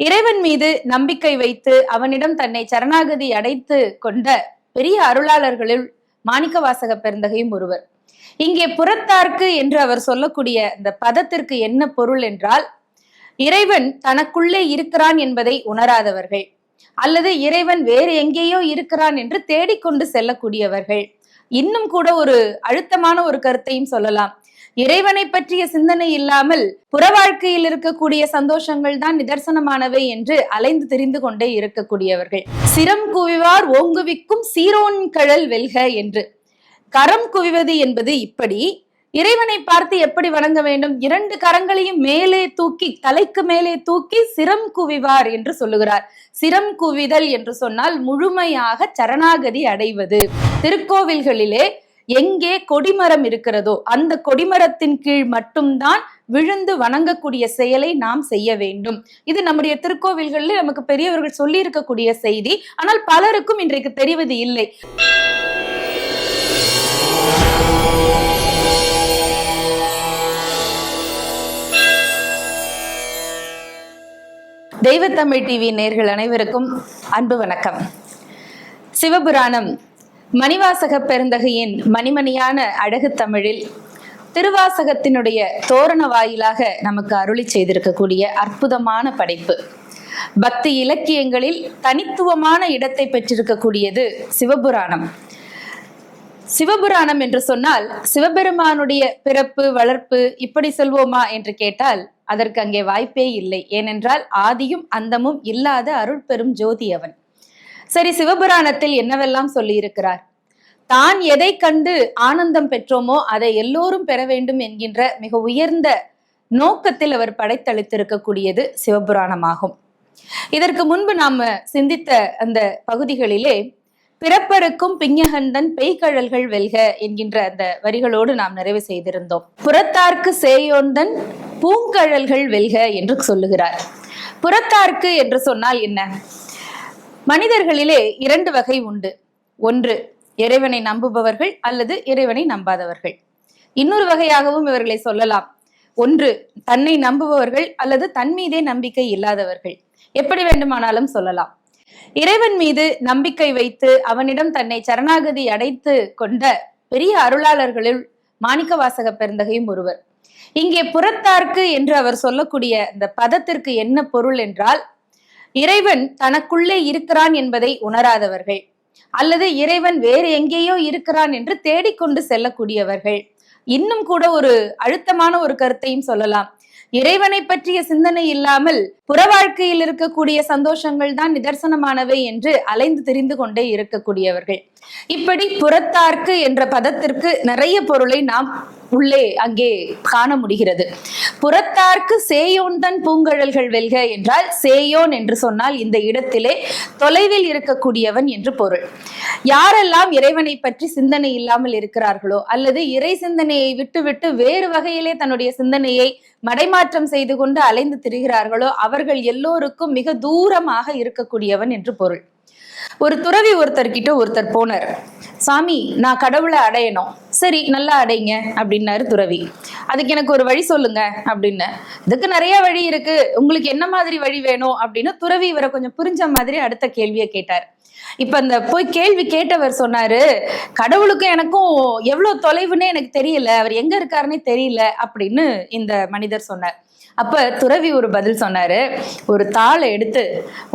இறைவன் மீது நம்பிக்கை வைத்து அவனிடம் தன்னை சரணாகதி அடைத்து கொண்ட பெரிய அருளாளர்களில் மாணிக்க வாசக பெருந்தகையும் ஒருவர். இங்கே புறத்தார்க்கு என்று அவர் சொல்லக்கூடிய இந்த பதத்திற்கு என்ன பொருள் என்றால் இறைவன் தனக்குள்ளே இருக்கிறான் என்பதை உணராதவர்கள் அல்லது இறைவன் வேறு எங்கேயோ இருக்கிறான் என்று தேடிக்கொண்டு செல்லக்கூடியவர்கள். இன்னும் கூட ஒரு அழுத்தமான ஒரு கருத்தையும் சொல்லலாம். இறைவனை பற்றிய சிந்தனை இல்லாமல் புற வாழ்க்கையில் இருக்கக்கூடிய சந்தோஷங்கள் தான் நிதர்சனமானவை என்று அலைந்து தெரிந்து கொண்டே இருக்கக்கூடியவர்கள். சிரம் குவிவார் ஓங்குவிக்கும் சீரோன் கழல் வெல்க என்று. கரம் குவிவது என்பது இப்படி இறைவனை பார்த்து எப்படி வணங்க வேண்டும்? இரண்டு கரங்களையும் மேலே தூக்கி தலைக்கு மேலே தூக்கி சிரம் குவிவார் என்று சொல்லுகிறார். சிரம் குவிதல் என்று சொன்னால் முழுமையாக சரணாகதி அடைவது. திருக்கோவில்களிலே எங்கே கொடிமரம் இருக்கிறதோ அந்த கொடிமரத்தின் கீழ் மட்டும்தான் விழுந்து வணங்கக்கூடிய செயலை நாம் செய்ய வேண்டும். இது நம்முடைய திருக்கோவில்களில் நமக்கு பெரியவர்கள் சொல்லி இருக்கக்கூடிய செய்தி. ஆனால் பலருக்கும் இன்றைக்கு தெரிவது இல்லை. தெய்வத்தமிழ் டிவி நேர்கள் அனைவருக்கும் அன்பு வணக்கம். சிவபுராணம் மணிவாசக பெருந்தகையின் மணிமணியான அழகு தமிழில் திருவாசகத்தினுடைய தோரண வாயிலாக நமக்கு அருளி செய்திருக்கக்கூடிய அற்புதமான படைப்பு. பக்தி இலக்கியங்களில் தனித்துவமான இடத்தை பெற்றிருக்கக்கூடியது சிவபுராணம். சிவபுராணம் என்று சொன்னால் சிவபெருமானுடைய பிறப்பு வளர்ப்பு இப்படி சொல்வோமா என்று கேட்டால் அதற்கு அங்கே வாய்ப்பே இல்லை. ஏனென்றால் ஆதியும் அந்தமும் இல்லாத அருள் பெரும் ஜோதி அவன். சரி சிவபுராணத்தில் என்னவெல்லாம் சொல்லியிருக்கிறார்? தான் எதை கண்டு ஆனந்தம் பெற்றோமோ அதை எல்லோரும் பெற வேண்டும் என்கின்ற மிக உயர்ந்த நோக்கத்தில் அவர் படைத்தளித்திருக்கக்கூடியது சிவபுராணமாகும். இதற்கு முன்பு நாம சிந்தித்த அந்த பகுதிகளிலே பிறப்பருக்கும் பிஞகந்தன் பெய்கழல்கள் வெல்க என்கின்ற அந்த வரிகளோடு நாம் நிறைவு செய்திருந்தோம். புறத்தார்க்கு சேயோந்தன் பூங்கழல்கள் வெல்க என்று சொல்லுகிறார். புறத்தார்க்கு என்று சொன்னால் என்ன? மனிதர்களிலே இரண்டு வகை உண்டு. ஒன்று இறைவனை நம்புபவர்கள் அல்லது இறைவனை நம்பாதவர்கள். இன்னொரு வகையாகவும் இவர்களை சொல்லலாம். ஒன்று தன்னை நம்புபவர்கள் அல்லது தன் மீதே நம்பிக்கை இல்லாதவர்கள். எப்படி வேண்டுமானாலும் சொல்லலாம். இறைவன் மீது நம்பிக்கை வைத்து அவனிடம் தன்னை சரணாகதி அடைத்து கொண்ட பெரிய அருளாளர்களில் மாணிக்க வாசக பெருந்தகையும் ஒருவர். இங்கே புறத்தார்க்கு என்று அவர் சொல்லக்கூடிய இந்த பதத்திற்கு என்ன பொருள் என்றால் இறைவன் தனக்குள்ளே இருக்கிறான் என்பதை உணராதவர்கள். அல்லது இறைவன் வேறு எங்கேயோ இருக்கிறான் என்று தேடிக்கொண்டு செல்லக்கூடியவர்கள். இன்னும் கூட ஒரு அழுத்தமான ஒரு கருத்தையும் சொல்லலாம். இறைவனை பற்றிய சிந்தனை இல்லாமல் புற வாழ்க்கையில் இருக்கக்கூடிய சந்தோஷங்கள் தான் நிதர்சனமானவை என்று அலைந்து திரிந்து கொண்டே இருக்கக்கூடியவர்கள். இப்படி புறத்தார்க்கு என்ற பதத்திற்கு நிறைய பொருளை நாம் உள்ளே அங்கே காண முடிகிறது. புறத்தார்க்கு சேயோன் தன் பூங்கழல்கள் வெல்க என்றால் சேயோன் என்று சொன்னால் இந்த இடத்திலே தொலைவில் இருக்கக்கூடியவன் என்று பொருள். யாரெல்லாம் இறைவனை பற்றி சிந்தனை இல்லாமல் இருக்கிறார்களோ அல்லது இறை சிந்தனையை விட்டுவிட்டு வேறு வகையிலே தன்னுடைய சிந்தனையை மடைமாற்றம் செய்து கொண்டு அலைந்து திரிகிறார்களோ அவர்கள் எல்லோருக்கும் மிக தூரமாக இருக்கக்கூடியவன் என்று பொருள். ஒரு துறவி ஒருத்தர்கிட்ட ஒருத்தர் போனார். சாமி நான் கடவுளை அடையணும். சரி நல்லா அடைங்க அப்படின்னாரு துறவி. அதுக்கு எனக்கு ஒரு வழி சொல்லுங்க அப்படின்னு. இதுக்கு நிறைய வழி இருக்கு. உங்களுக்கு என்ன மாதிரி வழி வேணும்? அப்படின்னு துறவி இவரை கொஞ்சம் புரிஞ்ச மாதிரி அடுத்த கேள்வியை கேட்டார். இப்ப இந்த போய் கேள்வி கேட்டவர் சொன்னாரு கடவுளுக்கும் எனக்கும் எவ்வளவு தொலைவுன்னே எனக்கு தெரியல அவர் எங்க இருக்காருன்னே தெரியல அப்படின்னு இந்த மனிதர் சொன்னார். அப்ப துறவி ஒரு பதில் சொன்னாரு ஒரு தாளை எடுத்து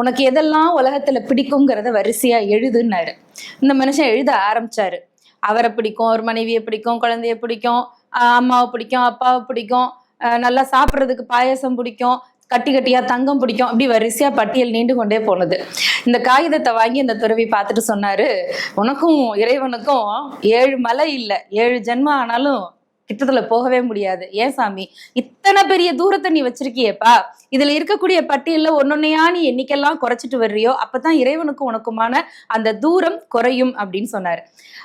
உனக்கு எதெல்லாம் உலகத்துல பிடிக்குங்கிறத வரிசையா எழுதுன்னாரு. இந்த மனுஷன் எழுத ஆரம்பிச்சாரு. அவரை பிடிக்கும் ஒரு மனைவியை பிடிக்கும் குழந்தைய பிடிக்கும் அம்மாவை பிடிக்கும் அப்பாவை பிடிக்கும் நல்லா சாப்பிட்றதுக்கு பாயசம் பிடிக்கும் கட்டி கட்டியா தங்கம் பிடிக்கும். அப்படி வரிசையா பட்டியல் நீண்டு கொண்டே போனது. இந்த காகிதத்தை வாங்கி இந்த துறவி பார்த்துட்டு சொன்னாரு உனக்கும் இறைவனுக்கும் ஏழு மலை இல்லை. ஏழு ஜென்மம் ஆனாலும் கிட்டத்துல போகவே முடியாது. ஏன் சாமி? இத்தனை பெரிய தூரத்தை நீ வச்சிருக்கியேப்பா. இதுல இருக்கக்கூடிய பட்டியல்ல ஒன்னொன்னையா நீ எண்ணிக்கெல்லாம் குறைச்சிட்டு வர்றியோ அப்பதான் இறைவனுக்கும் உனக்குமான அந்த தூரம் குறையும் அப்படின்னு சொன்னாரு.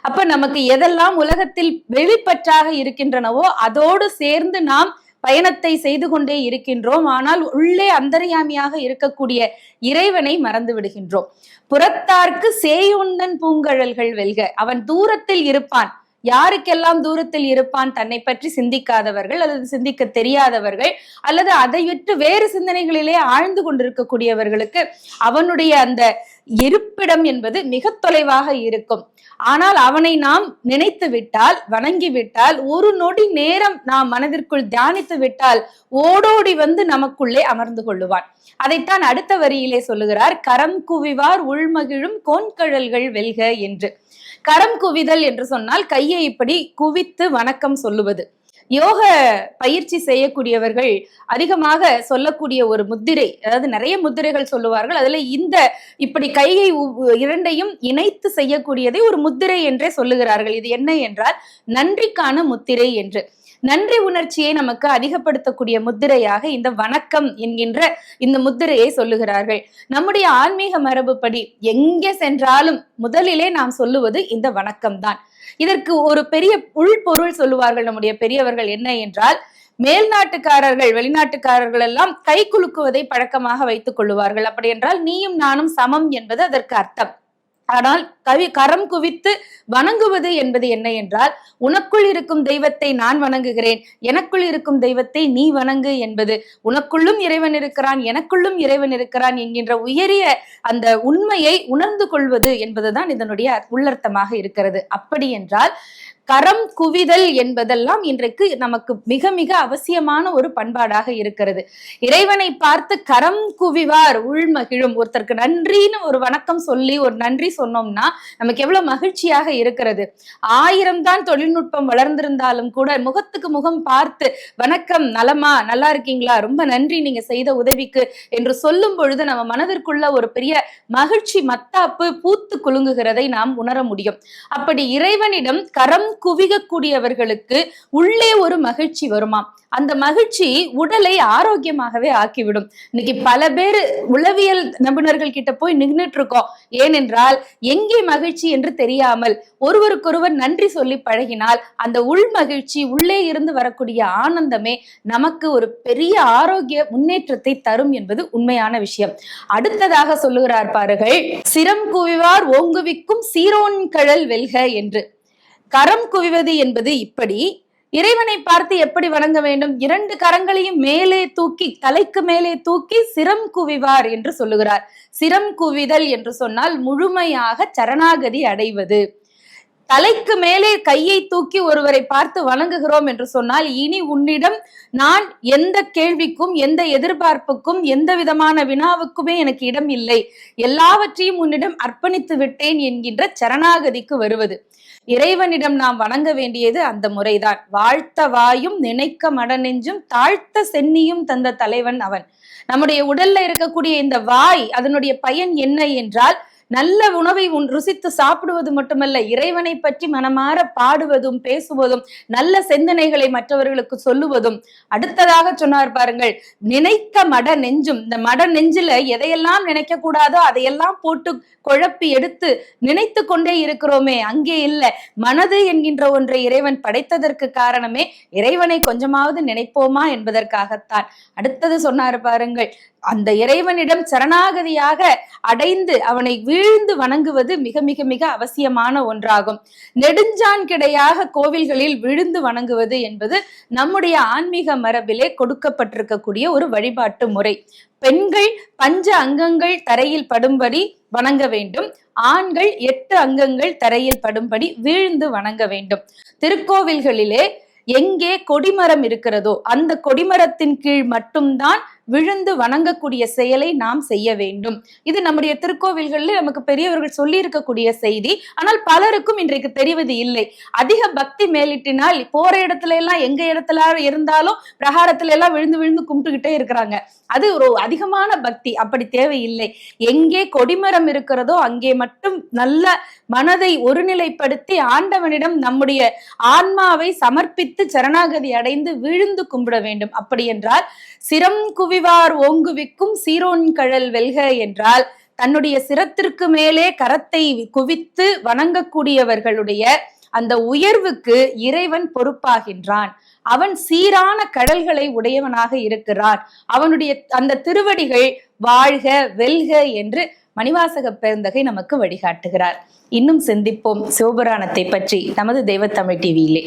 அப்ப நமக்கு எதெல்லாம் உலகத்தில் வெளிப்பற்றாக இருக்கின்றனவோ அதோடு சேர்ந்து நாம் பயணத்தை செய்து கொண்டே இருக்கின்றோம். ஆனால் உள்ளே அந்தர்யாமியாக இருக்கக்கூடிய இறைவனை மறந்து விடுகின்றோம். புறத்தார்க்கு சேயுண்ணன் பூங்கழல்கள் வெல்க. அவன் தூரத்தில் இருப்பான். யாருக்கெல்லாம் தூரத்தில் இருப்பான் தன்னை பற்றி சிந்திக்காதவர்கள் அல்லது சிந்திக்க தெரியாதவர்கள் அல்லது அதை விட்டு வேறு சிந்தனைகளிலே ஆழ்ந்து கொண்டிருக்கக்கூடியவர்களுக்கு அவனுடைய அந்த இருப்பிடம் என்பது மிக தொலைவாக இருக்கும். ஆனால் அவனை நாம் நினைத்து விட்டால் வணங்கி விட்டால் ஒரு நொடி நேரம் நாம் மனதிற்குள் தியானித்து விட்டால் ஓடோடி வந்து நமக்குள்ளே அமர்ந்து கொள்ளுவான். அதைத்தான் அடுத்த வரியிலே சொல்லுகிறார் கரம் குவிவார் உள்மகிழும் கோன்கழல்கள் வெல்க என்று. கரம் குவிதல் என்று சொன்னால் கையை இப்படி குவித்து வணக்கம் சொல்லுவது. யோக பயிற்சி செய்யக்கூடியவர்கள் அதிகமாக சொல்லக்கூடிய ஒரு முத்திரை அதாவது நிறைய முத்திரைகள் சொல்லுவார்கள். அதுல இந்த இப்படி கையை இரண்டையும் இணைத்து செய்யக்கூடியதை ஒரு முத்திரை என்றே சொல்லுகிறார்கள். இது என்ன என்றால் நன்றிக்கான முத்திரை என்று. நன்றி உணர்ச்சியை நமக்கு அதிகப்படுத்தக்கூடிய முத்திரையாக இந்த வணக்கம் என்கின்ற இந்த முத்திரையை சொல்லுகிறார்கள். நம்முடைய ஆன்மீக மரபுப்படி எங்கே சென்றாலும் முதலிலே நாம் சொல்லுவது இந்த வணக்கம் தான். இதற்கு ஒரு பெரிய உள்பொருள் சொல்லுவார்கள் நம்முடைய பெரியவர்கள் என்ன என்றால் மேல்நாட்டுக்காரர்கள் வெளிநாட்டுக்காரர்கள் எல்லாம் கை குலுக்குவதை பழக்கமாக வைத்துக் கொள்ளுவார்கள். அப்படி என்றால் நீயும் நானும் சமம் என்பது அதற்கு அர்த்தம். ஆனால் கவி கரம் குவித்து வணங்குவது என்பது என்ன என்றால் உனக்குள் இருக்கும் தெய்வத்தை நான் வணங்குகிறேன். எனக்குள் இருக்கும் தெய்வத்தை நீ வணங்கு என்பது. உனக்குள்ளும் இறைவன் இருக்கிறான். எனக்குள்ளும் இறைவன் இருக்கிறான் என்கின்ற உயரிய அந்த உண்மையை உணர்ந்து கொள்வது என்பதுதான் இதனுடைய உள்ளர்த்தமாக இருக்கிறது. அப்படி என்றால் கரம் குவிதல் என்பதெல்லாம் இன்றைக்கு நமக்கு மிக மிக அவசியமான ஒரு பண்பாடாக இருக்கிறது. இறைவனை பார்த்து கரம் குவிவார் உள்மகிழும் ஒருத்தருக்கு நன்றின்னு ஒரு வணக்கம் சொல்லி ஒரு நன்றி சொன்னோம்னா நமக்கு எவ்வளவு மகிழ்ச்சியாக இருக்கிறது. ஆயிரம் தான் தொழில்நுட்பம் வளர்ந்திருந்தாலும் கூட முகத்துக்கு முகம் பார்த்து வணக்கம் நலமா நல்லா இருக்கீங்களா? ரொம்ப நன்றி நீங்க செய்த உதவிக்கு என்று சொல்லும் பொழுது நம்ம மனதிற்குள்ள ஒரு பெரிய மகிழ்ச்சி மத்தாப்பு பூத்து குலுங்குகிறதை நாம் உணர முடியும். அப்படி இறைவனிடம் கரம் குவிகக்கூடியவர்களுக்கு உள்ளே ஒரு மகிழ்ச்சி வருமாம். அந்த மகிழ்ச்சி உடலை ஆரோக்கியமாகவே ஆக்கிவிடும். இன்னைக்கு பல பேர் உளவியல் நிபுணர்கள் கிட்ட போய் நின்றுட்டு இருக்கோம். ஏனென்றால் எங்கே மகிழ்ச்சி என்று தெரியாமல் ஒருவருக்கொருவர் நன்றி சொல்லி பழகினால் அந்த உள் மகிழ்ச்சி உள்ளே இருந்து வரக்கூடிய ஆனந்தமே நமக்கு ஒரு பெரிய ஆரோக்கிய முன்னேற்றத்தை தரும் என்பது உண்மையான விஷயம். அடுத்ததாக சொல்லுகிறார் பாருங்கள் சிரம் குவிவார் ஓங்குவிக்கும் சீரோன் கழல் வெல்க என்று. கரம் குவிவது என்பது இப்படி இறைவனை பார்த்து எப்படி வணங்க வேண்டும்? இரண்டு கரங்களையும் மேலே தூக்கி தலைக்கு மேலே தூக்கி சிரம் குவிவார் என்று சொல்லுகிறார். சிரம் குவிதல் என்று சொன்னால் முழுமையாக சரணாகதி அடைவது. தலைக்கு மேலே கையை தூக்கி ஒருவரை பார்த்து வணங்குகிறோம் என்று சொன்னால் இனி உன்னிடம் நான் எந்த கேள்விக்கும் எந்த எதிர்பார்ப்புக்கும் எந்த விதமான வினாவுக்குமே எனக்கு இடம் இல்லை. எல்லாவற்றையும் உன்னிடம் அர்ப்பணித்து விட்டேன் என்கின்ற சரணாகதிக்கு வருவது. இறைவனிடம் நாம் வணங்க வேண்டியது அந்த முறைதான். வாழ்த்த வாயும் நினைக்க மடநெஞ்சும் தாழ்த்த சென்னியும் தந்த தலைவன் அவன். நம்முடைய உடல்ல இருக்கக்கூடிய இந்த வாய் அதனுடைய பயன் என்ன என்றால் நல்ல உணவை உன் ருசித்து சாப்பிடுவது மட்டுமல்ல இறைவனை பற்றி மனமாற பாடுவதும் பேசுவதும் நல்ல சிந்தனைகளை மற்றவர்களுக்கு சொல்லுவதும். அடுத்ததாக சொன்னார் பாருங்கள் நினைத்த மட நெஞ்சும் இந்த மட நெஞ்சில எதையெல்லாம் நினைக்க கூடாதோ அதையெல்லாம் போட்டு குழப்பி எடுத்து நினைத்து கொண்டே இருக்கிறோமே அங்கே இல்லை. மனது என்கின்ற ஒன்றை இறைவன் படைத்ததற்கு காரணமே இறைவனை கொஞ்சமாவது நினைப்போமா என்பதற்காகத்தான். அடுத்தது சொன்னார் பாருங்கள் அந்த இறைவனிடம் சரணாகதியாக அடைந்து அவனை வீழ்ந்து வணங்குவது மிக மிக மிக அவசியமான ஒன்றாகும். நெடுஞ்சான் கிடையாக கோவில்களில் விழுந்து வணங்குவது என்பது நம்முடைய ஆன்மீக மரபிலே கொடுக்கப்பட்டிருக்கக்கூடிய ஒரு வழிபாட்டு முறை. பெண்கள் பஞ்ச அங்கங்கள் தரையில் படும்படி வணங்க வேண்டும். ஆண்கள் எட்டு அங்கங்கள் தரையில் படும்படி வீழ்ந்து வணங்க வேண்டும். திருக்கோவில்களிலே எங்கே கொடிமரம் இருக்கிறதோ அந்த கொடிமரத்தின் கீழ் மட்டும்தான் விழுந்து வணங்கக்கூடிய செயலை நாம் செய்ய வேண்டும். இது நம்முடைய திருக்கோவில்களில் நமக்கு பெரியவர்கள் சொல்லி இருக்கக்கூடிய செய்தி. ஆனால் பலருக்கும் இன்றைக்கு தெரிவது இல்லை. அதிக பக்தி மேலிட்டினால் போற இடத்துல எல்லாம் எங்க இடத்துல இருந்தாலும் பிரகாரத்துல எல்லாம் விழுந்து விழுந்து கும்பிட்டுக்கிட்டே இருக்கிறாங்க. அது ஒரு அதிகமான பக்தி. அப்படி தேவையில்லை. எங்கே கொடிமரம் இருக்கிறதோ அங்கே மட்டும் நல்ல மனதை ஒருநிலைப்படுத்தி ஆண்டவனிடம் நம்முடைய ஆன்மாவை சமர்ப்பித்து சரணாகதி அடைந்து விழுந்து கும்பிட வேண்டும். அப்படி என்றால் சிரம் குவி ஓங்குவிவார் ஓங்குவிக்கும் சீரோன் கழல் வெல்க என்றால் தன்னுடைய சிரத்திற்கு மேலே கரத்தை குவித்து வணங்கக்கூடியவர்களுடைய அந்த உயர்வுக்கு இறைவன் பொறுப்பாகின்றான். அவன் சீரான கடல்களை உடையவனாக இருக்கிறான். அவனுடைய அந்த திருவடிகள் வாழ்க வெல்க என்று மணிவாசக பெருந்தகை நமக்கு வழிகாட்டுகிறார். இன்னும் சிந்திப்போம். சிவபுராணத்தை பற்றி நமது தெய்வத்தமிழ் டிவியிலே.